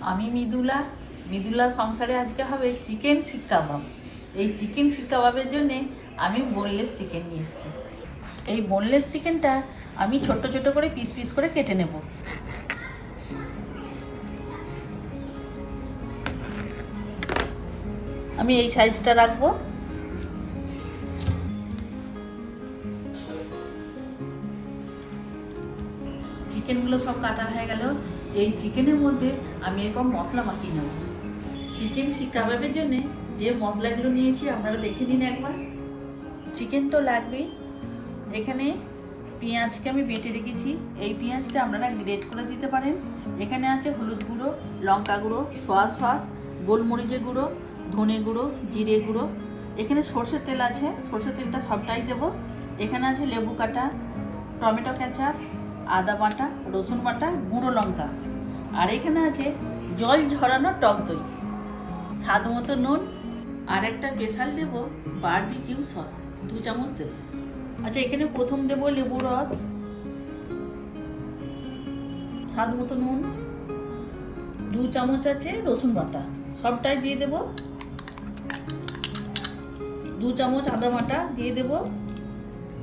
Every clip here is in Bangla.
আমি মৃদুলা। মৃদুলা সংসারে আজকে হবে চিকেন শিক কাবাব। এই চিকেন শিক কাবাবের জন্যে আমি বোনলেস চিকেন নিয়ে এসেছি। এই বোনলেস চিকেনটা আমি ছোট ছোট করে পিস পিস করে কেটে নেব। আমি এই সাইজটা রাখব। চিকেনগুলো সব কাটা হয়ে গেল। এই চিকেনের মধ্যে আমি এরকম মশলা মাখিয়ে নেব। চিকেন শিক কাবাবের জন্যে যে মশলাগুলো নিয়েছি আপনারা দেখে নিন একবার। চিকেন তো লাগবেই এখানে পেঁয়াজকে আমি বেটে রেখেছি। এই পেঁয়াজটা আপনারা গ্রেট করে দিতে পারেন। এখানে আছে হলুদ গুঁড়ো, লঙ্কা গুঁড়ো সয়া সস গোলমরিচের গুঁড়ো, ধনে গুঁড়ো, জিরে গুঁড়ো। এখানে সর্ষের তেল আছে। সর্ষের তেলটা সবটাই দেবো। এখানে আছে লেবু কাটা, টমেটো কেচাপ আদা বাটা, রসুন বাটা, গুঁড়ো লঙ্কা। আর এখানে আছে জল ঝরানো টক দই। স্বাদ মতো নুন, আর একটা স্পেশাল দেব, বারবিকিউ সস। দু চামচ দেব। আচ্ছা এখানে প্রথম দেব লেবু রস। স্বাদ মতো নুন। দু চামচ আছে রসুন বাটা। সবটাই দিয়ে দেব। দু চামচ আদা বাটা দিয়ে দেব।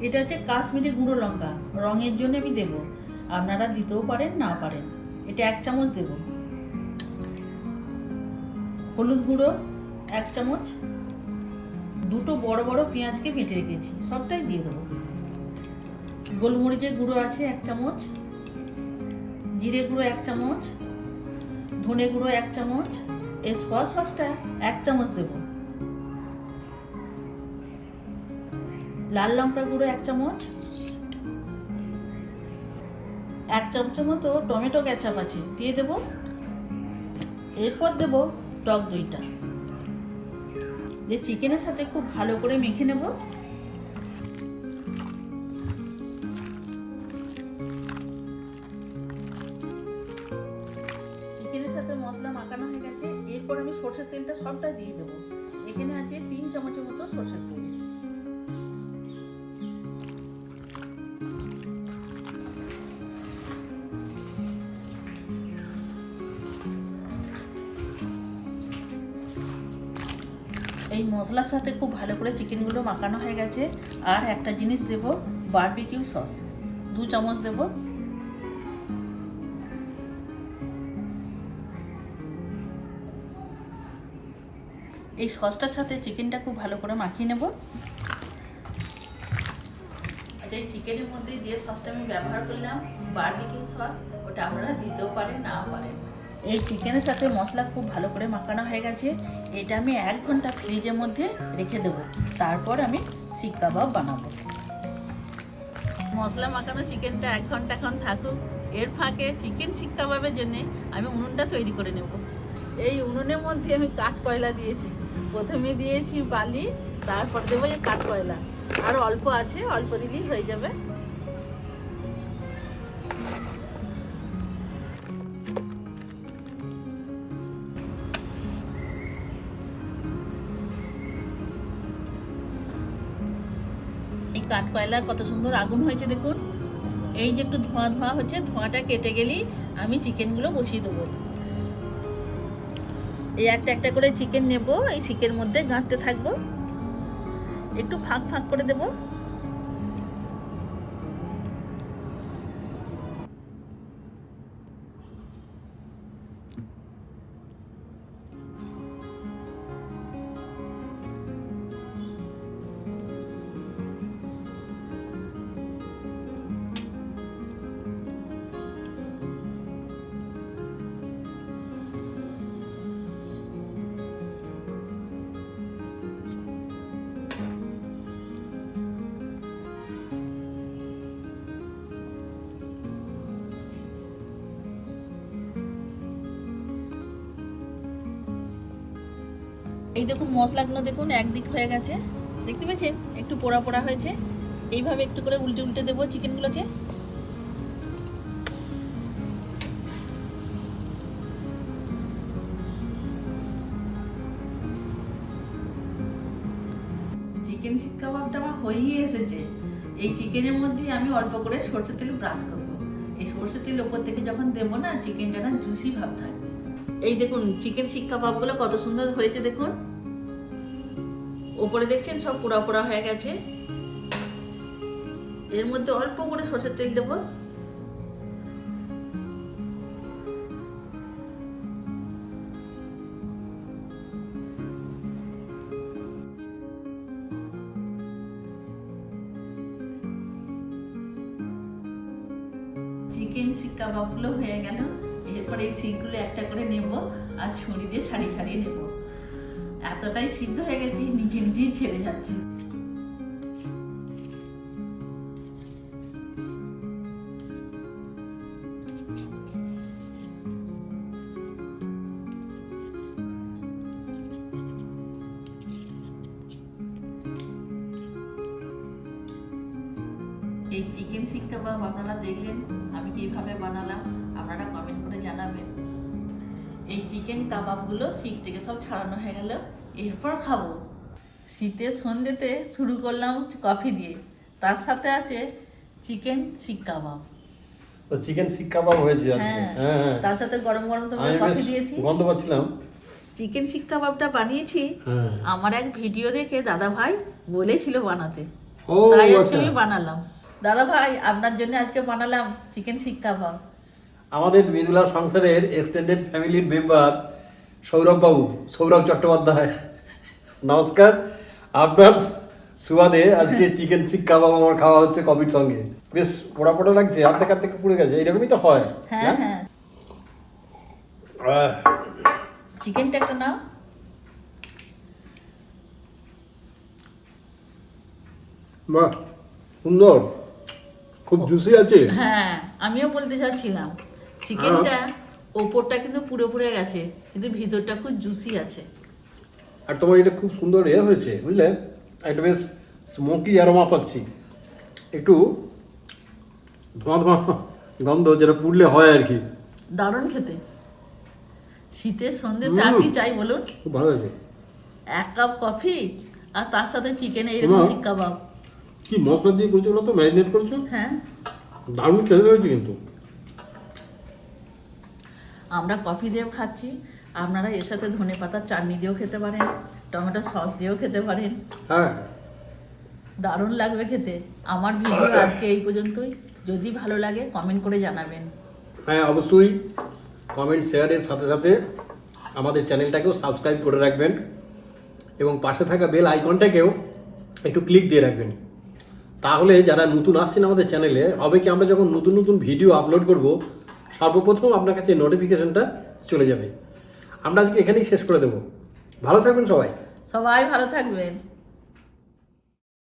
এটা হচ্ছে কাশ্মীরি গুঁড়ো লঙ্কা। রঙের জন্য আমি দেব। আপনারা দিতেও পারেন না পারেন। এটা এক চামচ দেব। হলুদ গুঁড়ো, এক চামচ। দুটো বড় বড় পেঁয়াজকে বেটে রেখেছি, সবটাই দিয়ে দেবো। গোলমরিচের গুঁড়ো আছে এক চামচ। জিরে গুঁড়ো এক চামচ। ধনে গুঁড়ো এক চামচ। এই সস সসটা এক চামচ দেব। লাল লঙ্কা গুঁড়ো এক চামচ। এক চামচের মতো টমেটো ক্যাচাপ আছে, দিয়ে দেব। এরপর দেব টক দইটা। যে চিকেনের সাথে খুব ভালো করে মেখে নেব। চিকেনের সাথে মশলা মাখানো হয়ে গেছে। এরপর আমি সর্ষের তেলটা সবটা দিয়ে দেবো। এখানে আছে তিন চামচের মতো সর্ষের তেল। এই মশলার সাথে খুব ভালো করে চিকেনগুলো মাখানো হয়ে গেছে। আর একটা জিনিস দেব বারবিকিউ সস দু চামচ দেব। এই সসটার সাথে চিকেনটা খুব ভালো করে মাখিয়ে নেব। আচ্ছা এই চিকেনের মধ্যে যে সসটা আমি ব্যবহার করলাম বারবিকিউ সস ওটা আপনারা দিতেও পারেন না পারেন। এই চিকেনের সাথে মশলা খুব ভালো করে মাখানো হয়ে গেছে। এটা আমি এক ঘণ্টা ফ্রিজের মধ্যে রেখে দেবো। তারপর আমি শিক কাবাব বানাবো। মশলা মাখানো চিকেনটা এক ঘণ্টা এখন থাকুক। এর ফাঁকে চিকেন শিক কাবাবের জন্য আমি উনুনটা তৈরি করে নেব। এই উনুনের মধ্যে আমি কাঠ কয়লা দিয়েছি। প্রথমে দিয়েছি বালি, তারপর দেবো এই কাঠ কয়লা। আর অল্প আছে, অল্প দিলেই হয়ে যাবে। কাঠ কয়লার কত সুন্দর আগুন হয়েছে দেখুন। এই যে একটু ধোঁয়া ধোঁয়া হচ্ছে, ধোঁয়াটা কেটে গেলেই আমি চিকেনগুলো বসিয়ে দেবো। এই একটা একটা করে চিকেন নেব, এই শিকের মধ্যে গাঁথতে থাকব। একটু ফাঁক ফাঁক করে দেব। এই দেখুন মশলাগুলো দেখুন একদিক হয়ে গেছে। দেখতে পেয়েছেন? একটু পোড়া পোড়া হয়েছে। এইভাবে একটু করে উল্টে উল্টে দেবো চিকেনগুলোকে। চিকেন শিক কাবাবটা আমার হয়েই এসেছে। এই চিকেনের মধ্যেই আমি অল্প করে সরষের তেল ব্রাশ করব। এই সরষের তেল ওপর থেকে যখন দেবো না চিকেনটা না জুসি ভাব থাকবে। এই দেখুন চিকেন শিক কাবাবগুলো কত সুন্দর হয়েছে দেখুন। ওপরে দেখছেন সব পোড়া পোড়া হয়ে গেছে। এর মধ্যে অল্প করে সর্ষের তেল দেবো। চিকেন শিক কাবাবগুলো হয়ে গেল। এরপরে এই শিকগুলো একটা করে নেব আর ছুরি দিয়ে ছাড়িয়ে ছাড়িয়ে নেব। এতটাই সিদ্ধ হয়ে গেছে, নিজে নিজেই ছেড়ে যাচ্ছে। এই চিকেন শিক কাবাব আপনারা দেখলেন, আমি কীভাবে বানালাম, আপনারা কমেন্ট করে জানাবেন। চিকেন কাবাবগুলো শিক থেকে সব ছাড়ানো হয়ে গেল। এরপর খাব। শীতের সন্ধ্যেতে শুরু করলাম কফি দিয়ে। তার সাথে আছে চিকেন শিক কাবাব। তো চিকেন শিক কাবাব হয়েছে আজকে। হ্যাঁ হ্যাঁ হ্যাঁ। তার সাথে গরম গরম বেশ কফি দিয়েছি। গন্ধ পাচ্ছিলাম। চিকেন শিক কাবাবটা বানিয়েছি। হ্যাঁ আমার এক ভিডিও দেখে দাদা ভাই বলেছিল বানাতে। তাই আজকে আচ্ছা। আমি বানালাম। দাদা ভাই আপনার জন্য আজকে বানালাম চিকেন শিক কাবাব। আমাদের মৃদুলা সংসারের এক্সটেন্ডেড ফ্যামিলির মেম্বার সৌরভ বাবু সৌরভ চট্টোপাধ্যায়। নমস্কার আপনার সুবাদে আজকে চিকেন শিক কাবাব আমার খাওয়া হচ্ছে কফির সঙ্গে। বেশ পোড়া পোড়া লাগছে অর্ধেক অর্ধেক পুড়ে গেছে এরকমই তো হয় হ্যাঁ হ্যাঁ। চিকেনটা একটা নাও। বাহ সুন্দর খুব জুসি আছে। হ্যাঁ আমিও বলতে চাচ্ছিলাম। চিকেনটা ওপরটা কিন্তু পুরো গেছে কিন্তু ভিতরটা খুব জুসি আছে। আর তোমার এটা খুব সুন্দর এ হয়েছে বুঝলে? একটা বেশ স্মোকি অ্যারোমা পাচ্ছি। একটু ধোঁয়া ধোঁয়া গন্ধ যেটা পুড়লে হয় আর কি। দারুণ খেতে। শীতের সন্ধ্যেতে আর কি চাই বলুন। খুব ভালো হয়েছে। এক কাপ কফি আর তার সাথে চিকেন এইরকম। শিক কাবাব কি মশলা দিয়ে করেছ বলো তো? ম্যারিনেট করেছ? হ্যাঁ। দারুণ খেতে হয়েছে কিন্তু। আমরা কফি দিয়েও খাচ্ছি। আপনারা এর সাথে ধনে পাতার চাটনি দিয়েও খেতে পারেন টমেটো সস দিয়েও খেতে পারেন। হ্যাঁ। দারুণ লাগবে খেতে। আমার ভিডিও আজকে এই পর্যন্তই। যদি ভালো লাগে কমেন্ট করে জানাবেন। হ্যাঁ অবশ্যই কমেন্ট শেয়ারের সাথে সাথে আমাদের চ্যানেলটাকেও সাবস্ক্রাইব করে রাখবেন এবং পাশে থাকা বেল আইকনটাকেও একটু ক্লিক দিয়ে রাখবেন। তাহলে যারা নতুন আসছেন আমাদের চ্যানেলে হবে কি আমরা যখন নতুন নতুন ভিডিও আপলোড করব সর্বপ্রথম আপনার কাছে নোটিফিকেশনটা চলে যাবে। আমরা আজকে এখানেই শেষ করে দেবো। ভালো থাকবেন সবাই। সবাই ভালো থাকবেন।